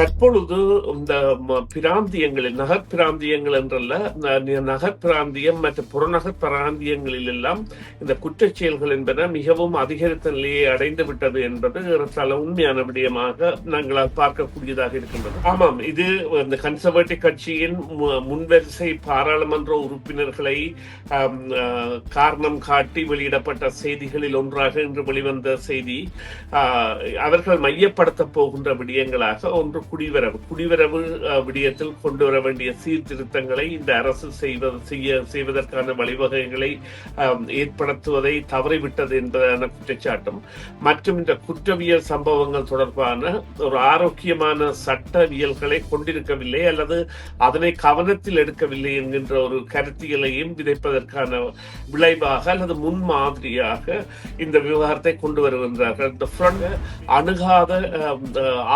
தற்பொழுது இந்த ம- பிராந்தியங்களில் நகர் பிராந்தியங்கள் என்றல்ல ந- நகர் பிராந்தியம் மற்றும் புறநகர் பிராந்தியங்களில் எல்லாம் இந்த குற்றச் செயல்கள் என்பன மிகவும் அதிகரித்த நிலையை அடைந்து விட்டது என்பது ஏறத்தாழ உண்மையான விடயமாக நாங்கள் பார்க்கக்கூடியதாக இருக்கின்றது. ஆமாம் இது இந்த கன்சர்வேட்டிவ் கட்சியின் மு- முன்வரிசை பாராளுமன்ற உறுப்பினர்களை காரணம் காட்டி வெளியிடப்பட்ட செய்திகளில் ஒன்றாக இன்று வெளிவந்த செய்தி அவர்கள் மையப்படுத்த போகின்ற விடயங்களாக ஒன்று குடிவரவு குடிவரவு விடயத்தில் கொண்டு வர வேண்டிய சீர்திருத்தங்களை இந்த அரசு செய்வது செய்ய செய்வதற்கான வழிவகைகளை ஏற்படுத்துவதை தவறிவிட்டது என்பதான குற்றச்சாட்டும். மற்றும் இந்த குற்றவியல் சம்பவங்கள் தொடர்பான ஒரு ஆரோக்கியமான சட்டவியல்களை கொண்டிருக்கவில்லை அல்லது அதனை கவனத்தில் எடுக்கவில்லை என்கின்ற ஒரு கருத்தியலையும் விதைப்பதற்கான விளைவாக அல்லது முன்மாதிரியாக இந்த விவகாரத்தை கொண்டு வருகின்றார்கள். இந்த அணுகாத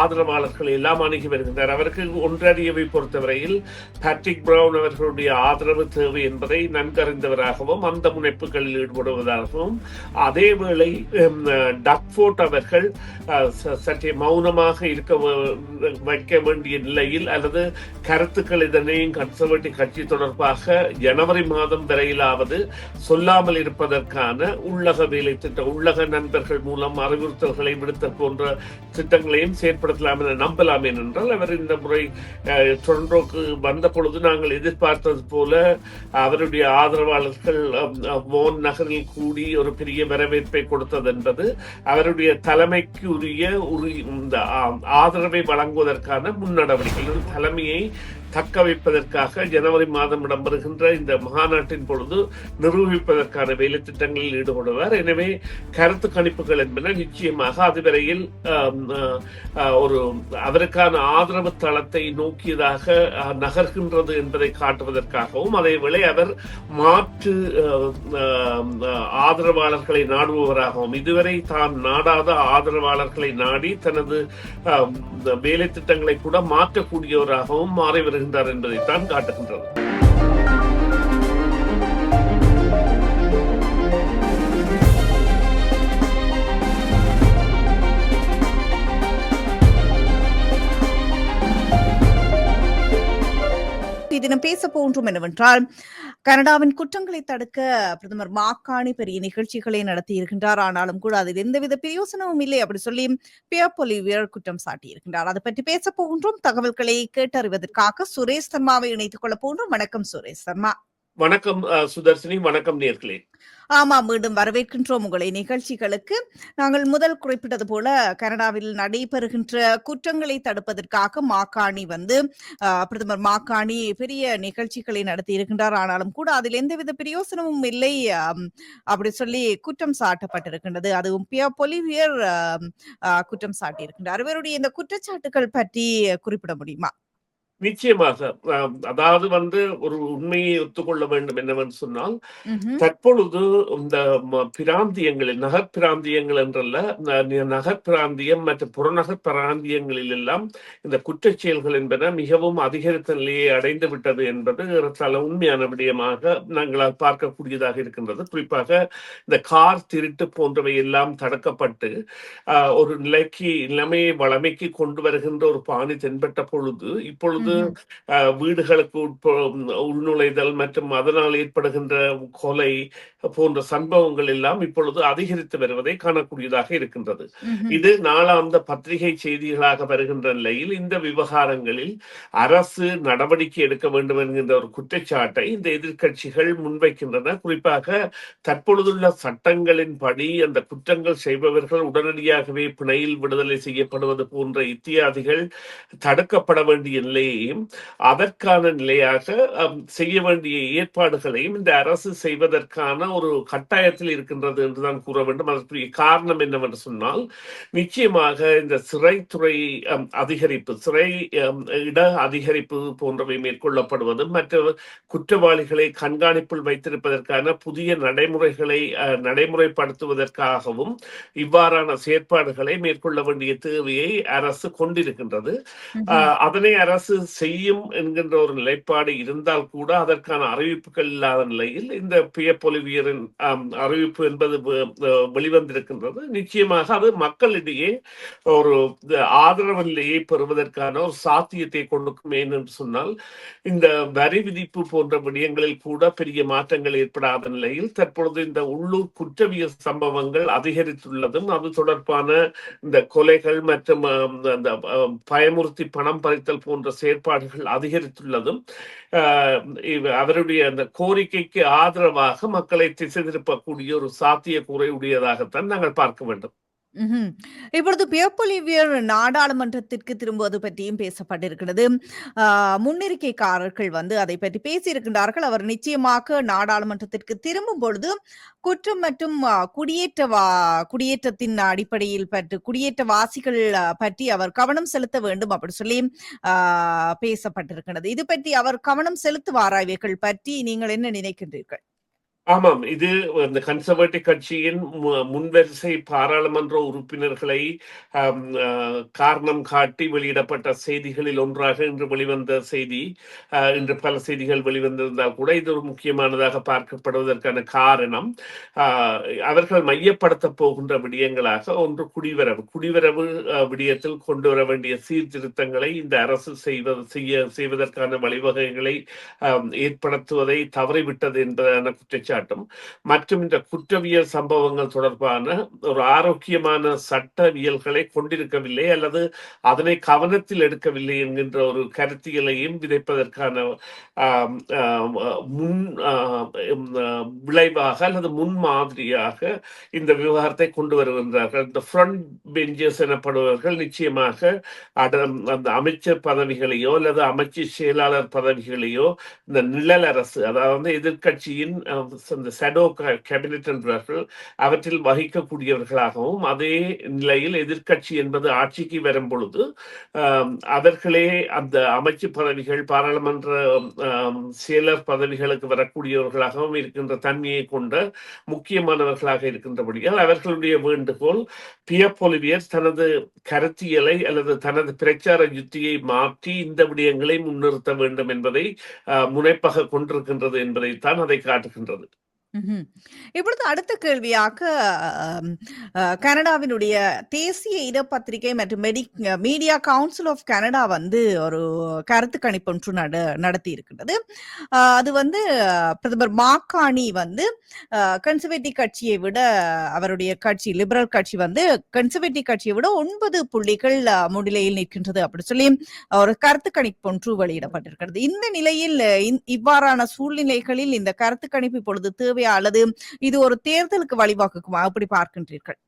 ஆதரவாளர்கள் எல்லாம் எல்லாம் அணுகி வருகின்றார். அவருக்கு ஒன்றறியவை பொறுத்தவரையில் பேட்ரிக் பிரவுன் அவர்களுடைய ஆதரவு தேவை என்பதை நன்கறிந்தவராகவும் அந்த முனைப்புகளில் ஈடுபடுவதாகவும் அதேவேளை டக்ஃபோர்ட் அவர்கள் சற்றே மௌனமாக இருக்க வைக்க வேண்டிய நிலையில் அல்லது கருத்துக்கள் இதனையும் கன்சர்வேட்டிவ் கட்சி தொடர்பாக ஜனவரி மாதம் வரையிலாவது சொல்லாமல் இருப்பதற்கான உள்ளக வேலை திட்டம் உள்ளக நண்பர்கள் மூலம் அறிவுறுத்தல்களை விடுத்த போன்ற திட்டங்களையும் செயற்படுத்தலாம் என நம்பலாம். ஏனென்றால் அவர் இந்த முறை டொரண்டோக்கு வந்த பொழுது நாங்கள் எதிர்பார்த்தது போல அவருடைய ஆதரவாளர்கள் மோன் நகரில் கூடி ஒரு பெரிய வரவேற்பை கொடுத்தது என்பது அவருடைய தலைமைக்கு உரிய உரி இந்த ஆதரவை வழங்குவதற்கான முன்னடவடிக்கைகள் தலைமையை தக்க வைப்பதற்காக ஜனவரி மாதம் இடம்பெறுகின்ற இந்த மகாநாட்டின் பொழுது நிரூபிப்பதற்கான வேலை திட்டங்களில் ஈடுபடுவார். எனவே கருத்து கணிப்புகள் என்பன நிச்சயமாக அதுவரையில் ஒரு அவரை அதற்கான ஆதரவு தளத்தை நோக்கியதாக நகர்கின்றது என்பதை காட்டுவதற்காகவும் அதேவேளை அவர் மாற்று ஆதரவாளர்களை நாடுபவராகவும் இதுவரை தான் நாடாத ஆதரவாளர்களை நாடி தனது வேலை திட்டங்களை கூட மாற்றக்கூடியவராகவும் மாறி வருகின்றார் என்பதைத்தான் காட்டுகின்றது. தினம் பேச போன்றோம் என்னவென்றால் கனடாவின் குற்றங்களை தடுக்க பிரதமர் மாக்காணி பெரிய நிகழ்ச்சிகளை நடத்தி இருக்கின்றார். ஆனாலும் கூட அதில் எந்தவித பிரயோசனமும் இல்லை அப்படி சொல்லி பியர் பொலிவியர் குற்றம் சாட்டியிருக்கின்றார். அதை பற்றி பேச போகின்றோம். தகவல்களை கேட்டறிவதற்காக சுரேஷ் சர்மாவை இணைத்துக் கொள்ள போன்றோம் வணக்கம் சுரேஷ் சர்மா. வணக்கம் சுதர்சினி வணக்கம் நேர்களே. ஆமா மீண்டும் வரவேற்கின்றோம் உங்களை நிகழ்ச்சிகளுக்கு. நாங்கள் முதல் குறிப்பிட்டது போல கனடாவில் நடைபெறுகின்ற குற்றங்களை தடுப்பதற்காக மாக்காணி வந்து பிரதமர் மாக்காணி பெரிய நிகழ்ச்சிகளை நடத்தி இருக்கின்றார். ஆனாலும் கூட அதில் எந்தவித பிரயோசனமும் இல்லை. அப்படி சொல்லி குற்றம் சாட்டப்பட்டிருக்கின்றது. அதுவும் பிய பொலிவியர் குற்றம் சாட்டியிருக்கின்றார். இவருடைய இந்த குற்றச்சாட்டுகள் பற்றி குறிப்பிட முடியுமா? நிச்சயமாக அதாவது வந்து ஒரு உண்மையை ஒத்துக்கொள்ள வேண்டும் என்னவென்று சொன்னால். தற்பொழுது இந்த பிராந்தியங்களில் நகர் பிராந்தியங்கள் என்றல்ல நகர் பிராந்தியம் மற்றும் புறநகர் பிராந்தியங்களில் எல்லாம் இந்த குற்றச் செயல்கள் என்பன மிகவும் அதிகரித்த நிலையை அடைந்து விட்டது என்பது ஏறத்தாழ உண்மையான விடயமாக நாங்களால் பார்க்கக்கூடியதாக இருக்கின்றது குறிப்பாக இந்த கார் திருட்டு போன்றவை எல்லாம் தடுக்கப்பட்டு ஒரு நிலைக்கு நிலைமையை வளமைக்கு கொண்டு வருகின்ற ஒரு பாணி தென்பட்ட பொழுது இப்பொழுது அஹ், வீடுகளுக்கு உட்ப உள்நுழைதல் மற்றும் அதனால் ஏற்படுகின்ற கொலை போன்ற சம்பவங்கள் எல்லாம் இப்பொழுது அதிகரித்து வருவதை காணக்கூடியதாக இருக்கின்றது. இது நாளாந்த பத்திரிகை செய்திகளாக வருகின்ற நிலையில் இந்த விவகாரங்களில் அரசு நடவடிக்கை எடுக்க வேண்டும் என்கின்ற ஒரு குற்றச்சாட்டை இந்த எதிர்க்கட்சிகள் முன்வைக்கின்றன. குறிப்பாக தற்பொழுதுள்ள சட்டங்களின்படி அந்த குற்றங்கள் செய்பவர்கள் உடனடியாகவே பிணையில் விடுதலை செய்யப்படுவது போன்ற இத்தியாதிகள் தடுக்கப்பட வேண்டிய நிலையையும் அதற்கான நிலையாக செய்ய வேண்டிய ஏற்பாடுகளையும் இந்த அரசு செய்வதற்கான ஒரு கட்டாயத்தில் இருக்கின்றது என்றுதான் கூற வேண்டும். அதற்குரிய காரணம் என்னவென்று சொன்னால் நிச்சயமாக இந்த சிறைத்துறை அதிகரிப்பு சிறை இட அதிகரிப்பு போன்றவை மேற்கொள்ளப்படுவது மற்ற குற்றவாளிகளை கண்காணிப்பில் வைத்திருப்பதற்கான புதிய நடைமுறைகளை நடைமுறைப்படுத்துவதற்காகவும் இவ்வாறான செயற்பாடுகளை மேற்கொள்ள வேண்டிய தேவையை அரசு கொண்டிருக்கின்றது. அதனை அரசு செய்யும் என்கின்ற ஒரு நிலைப்பாடு இருந்தால் கூட அதற்கான அறிவிப்புகள் இல்லாத நிலையில் இந்த பியப்பொலிவியரின் அறிவிப்பு என்பது வெளிவந்திருக்கின்றது. நிச்சயமாக அது மக்களிடையே ஒரு ஆதரவு நிலையை பெறுவதற்கான ஒரு சாத்தியத்தை கொடுக்கும் என்று சொன்னால் இந்த வரி விதிப்பு போன்ற விடயங்களில் கூட பெரிய மாற்றங்கள் ஏற்படாத நிலையில் தற்பொழுது இந்த உள்ளூர் குற்றவியல் சம்பவங்கள் அதிகரித்துள்ளதும் அது தொடர்பான இந்த கொலைகள் மற்றும் அந்த பயமுறுத்தி பணம் பறித்தல் போன்ற செயற்பாடுகள் அதிகரித்துள்ளதும் ஆஹ், அவருடைய அந்த கோரிக்கைக்கு ஆதரவாக மக்களை திசை திருப்பக்கூடிய ஒரு சாத்தியக்கூறை உடையதாகத்தான் நாங்கள் பார்க்க வேண்டும். ம்ஹும். இப்பொழுது பியப்பொலிவியர் நாடாளுமன்றத்திற்கு திரும்புவது பற்றியும் பேசப்பட்டிருக்கிறது. ஆஹ், வந்து அதை பற்றி பேசியிருக்கின்றார்கள். அவர் நிச்சயமாக நாடாளுமன்றத்திற்கு திரும்பும் பொழுது குற்றம் மற்றும் ஆஹ், குடியேற்ற வா குடியேற்றத்தின் அடிப்படையில் பற்றி குடியேற்றவாசிகள் பற்றி அவர் கவனம் செலுத்த வேண்டும் அப்படி சொல்லி பேசப்பட்டிருக்கிறது. இது பற்றி அவர் கவனம் செலுத்துவாரா இவைகள் பற்றி நீங்கள் என்ன நினைக்கின்றீர்கள்? ஆமாம் இது இந்த கன்சர்வேட்டிவ் கட்சியின் முன்வரிசை பாராளுமன்ற உறுப்பினர்களை ஆஹ், காரணம் காட்டி வெளியிடப்பட்ட செய்திகளில் ஒன்றாக இன்று வெளிவந்த செய்தி ஆஹ், இன்று பல செய்திகள் வெளிவந்திருந்தால் கூட இது ஒரு முக்கியமானதாக பார்க்கப்படுவதற்கான காரணம். ஆஹ், அவர்கள் மையப்படுத்த போகின்ற விடயங்களாக ஒன்று குடிவரவு. குடிவரவு விடயத்தில் கொண்டு வர வேண்டிய சீர்திருத்தங்களை இந்த அரசு செய்வது செய்ய செய்வதற்கான வழிவகைகளை ஏற்படுத்துவதை தவறிவிட்டது என்பதான குற்றச்சாட்டும் மற்றும் இந்த குற்றவியல் சம்பவங்கள் தொடர்பான ஒரு ஆரோக்கியமான சட்டவியல்களை கொண்டிருக்கவில்லை அல்லது அதனை கவனத்தில் எடுக்கவில்லை என்கின்ற ஒரு கருத்தியலையும் விதைப்பதற்கான முன் விளைவாக அல்லது முன்மாதிரியாக இந்த விவகாரத்தை கொண்டு வருகின்றார்கள். இந்த ஃப்ரண்ட் பெஞ்சஸ் எனப்படுபவர்கள் நிச்சயமாக அட- அந்த அமைச்சர் பதவிகளையோ அல்லது அமைச்சர் செயலாளர் பதவிகளையோ இந்த நிழல் அரசு அதாவது எதிர்கட்சியின் இந்த கேபினட் கேபினெட் என்பவர்கள் அவற்றில் வகிக்கக்கூடியவர்களாகவும் அதே நிலையில் எதிர்க்கட்சி என்பது ஆட்சிக்கு வரும் பொழுது அவர்களே அந்த அமைச்சு பதவிகள் பாராளுமன்ற செயலர் பதவிகளுக்கு வரக்கூடியவர்களாகவும் இருக்கின்ற தன்மையை கொண்ட முக்கியமானவர்களாக இருக்கின்றபடியால் அவர்களுடைய வேண்டுகோள் பியப்பொலிவியர் தனது கருத்தியலை அல்லது தனது பிரச்சார யுத்தியை மாற்றி இந்த விடயங்களை முன்னிறுத்த வேண்டும் என்பதை முனைப்பாக கொண்டிருக்கின்றது என்பதைத்தான் அதை காட்டுகின்றது. இப்பொழுது அடுத்த கேள்வியாக கனடாவினுடைய தேசிய இடப்பத்திரிகை மற்றும் மெடி மீடியா கவுன்சில் ஆஃப் கனடா வந்து ஒரு கருத்து கணிப்பு ஒன்று நட நடத்தி இருக்கின்றது ஆஹ், அது வந்து பிரதமர் மாக்காணி வந்து கன்சர்வேட்டிவ் கட்சியை விட அவருடைய கட்சி லிபரல் கட்சி வந்து கன்சர்வேட்டிவ் கட்சியை விட ஒன்பது புள்ளிகள் அஹ், முன்னிலையில் நிற்கின்றது அப்படி சொல்லி ஒரு கருத்து கணிப்பு ஒன்று வெளியிடப்பட்டிருக்கிறது. இந்த நிலையில் இந்- இவ்வாறான சூழ்நிலைகளில் இந்த கருத்து கணிப்பு இப்பொழுது தேவை அல்லது இது ஒரு தேர்தலுக்கு வழிவகுக்குமா? அப்படி பார்க்கின்றீர்கள்.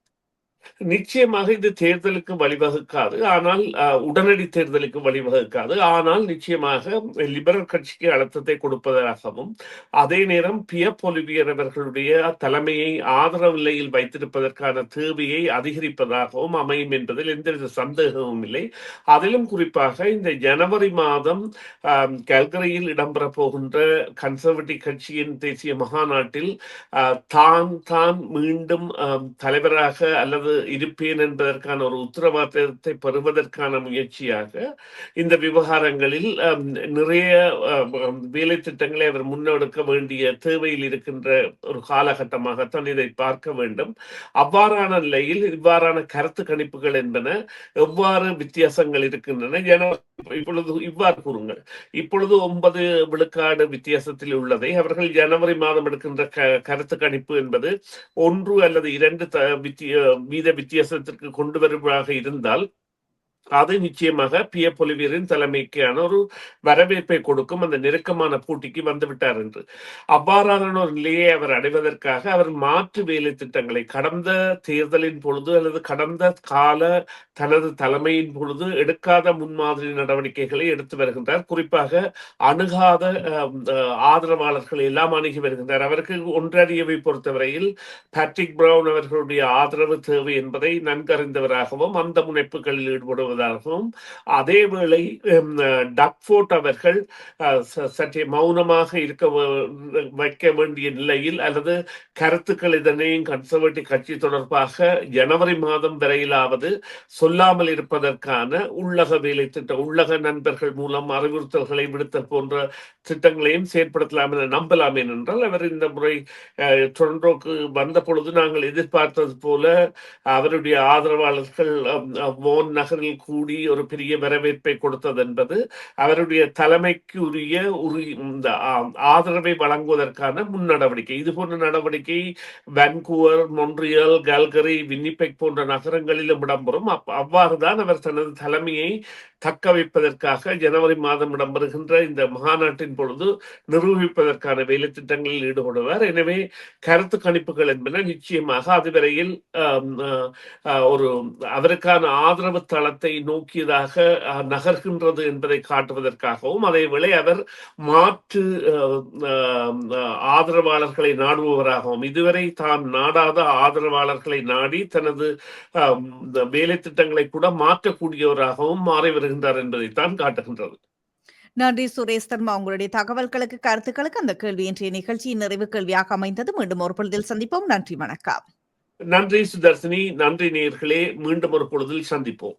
நிச்சயமாக இது தேர்தலுக்கு வழிவகுக்காது. ஆனால் உடனடி தேர்தலுக்கு வழிவகுக்காது. ஆனால் நிச்சயமாக லிபரல் கட்சிக்கு அழுத்தத்தை கொடுப்பதாகவும் அதே நேரம் பிய பொலிவியர் அவர்களுடைய தலைமையை ஆதரவு நிலையில் வைத்திருப்பதற்கான தேவையை அதிகரிப்பதாகவும் அமையும் என்பதில் எந்தவித சந்தேகமும் இல்லை. அதிலும் குறிப்பாக இந்த ஜனவரி மாதம் கல்கரையில் இடம்பெற போகின்ற கன்சர்வேட்டிவ் கட்சியின் தேசிய மகாநாட்டில் ஆஹ், தான் தான் மீண்டும் தலைவராக அல்லது இருப்பேன் என்பதற்கான ஒரு உத்தரவாதத்தை பெறுவதற்கான முயற்சியாக இந்த விவகாரங்களில் நிறைய வேலை திட்டங்களை அவர் முன்னெடுக்க வேண்டிய தேவையில் இருக்கின்ற ஒரு காலகட்டமாகத்தான் இதை பார்க்க வேண்டும். அவ்வாறான நிலையில் இவ்வாறான கருத்து கணிப்புகள் என்பன எவ்வாறு வித்தியாசங்கள் இருக்கின்றன? என இப்பொழுது இவ்வாறு கூறுங்கள். இப்பொழுது ஒன்பது விழுக்காடு வித்தியாசத்தில் உள்ளதை அவர்கள் ஜனவரி மாதம் எடுக்கின்ற க- கருத்து கணிப்பு என்பது ஒன்று அல்லது இரண்டு த- வித்திய வீத வித்தியாசத்திற்கு கொண்டு வருவதாக இருந்தால் அது நிச்சயமாக பிய பொலிவியரின் தலைமைக்கான ஒரு வரவேற்பை கொடுக்கும் அந்த நெருக்கமான போட்டிக்கு வந்துவிட்டார் என்று. அவ்வாறான ஒரு நிலையை அவர் அடைவதற்காக அவர் மாற்று வேலை திட்டங்களை கடந்த தேர்தலின் பொழுது அல்லது கடந்த கால தனது தலைமையின் பொழுது எடுக்காத முன்மாதிரி நடவடிக்கைகளை எடுத்து வருகின்றார். குறிப்பாக அணுகாத அஹ், ஆதரவாளர்களை எல்லாம் அணுகி வருகின்றார். அவருக்கு ஒன்றறியவை பொறுத்தவரையில் பேட்ரிக் பிரவுன் அவர்களுடைய ஆதரவு தேவை என்பதை நன்கறிந்தவராகவும் அந்த முனைப்புகளில் ஈடுபடும் போவதாகவும் அதேவேளை டக்ஃபோர்ட் அவர்கள் சற்றே மௌனமாக இருக்க வைக்க வேண்டிய நிலையில் அல்லது கருத்துக்கள் இதனையும் கன்சர்வேட்டிவ் கட்சி தொடர்பாக ஜனவரி மாதம் வரையிலாவது சொல்லாமல் இருப்பதற்கான உள்ளக வேலை திட்டம் உள்ளக நண்பர்கள் மூலம் அறிவுறுத்தல்களை விடுத்தல் போன்ற திட்டங்களையும் செயற்படுத்தலாம் என நம்பலாம் ஏனென்றால் அவர் இந்த முறை டொரண்டோக்கு வந்த பொழுது நாங்கள் எதிர்பார்த்தது போல அவருடைய ஆதரவாளர்கள் மோன் நகரில் கூடி ஒரு பெரிய வரவேற்பை கொடுத்தது என்பது அவருடைய தலைமைக்கு உரிய உரி இந்த ஆதரவை வழங்குவதற்கான முன் நடவடிக்கை இது போன்ற நடவடிக்கை வான்கூவர் மொன்றியல் கல்கரி வின்னிபெக் போன்ற நகரங்களிலும் இடம்பெறும். அப்- அவ்வாறுதான் அவர் தனது தலைமையை தக்க வைப்பதற்காக ஜனவரி மாதம் இடம்பெறுகின்ற இந்த மகாநாட்டின் பொழுது நிரூபிப்பதற்கான வேலை திட்டங்களில் ஈடுபடுவார். எனவே கருத்து கணிப்புகள் என்பன நிச்சயமாக அதுவரையில் ஆஹ், ஒரு அவருக்கான ஆதரவு தளத்தை நோக்கியதாக ஆஹ், நகர்கின்றது என்பதை காட்டுவதற்காகவும் அதேவேளை அவர் மாற்று ஆதரவாளர்களை நாடுபவராகவும் இதுவரை தான் நாடாத ஆதரவாளர்களை நாடி தனது வேலை திட்டங்களை கூட மாற்றக்கூடியவராகவும் மாறி வருகின்றார் என்பதைத்தான் காட்டுகின்றது. நன்றி சுரேஷ் தர்மா உங்களுடைய தகவல்களுக்கு கருத்துக்களுக்கு அந்த கேள்வி இன்றைய நிகழ்ச்சியின் நிறைவு கேள்வியாக அமைந்தது. மீண்டும் ஒரு பொழுதில் சந்திப்போம். நன்றி வணக்கம். நன்றி சுதர்சினி. நன்றி நேயர்களே. மீண்டும் ஒரு பொழுதில் சந்திப்போம்.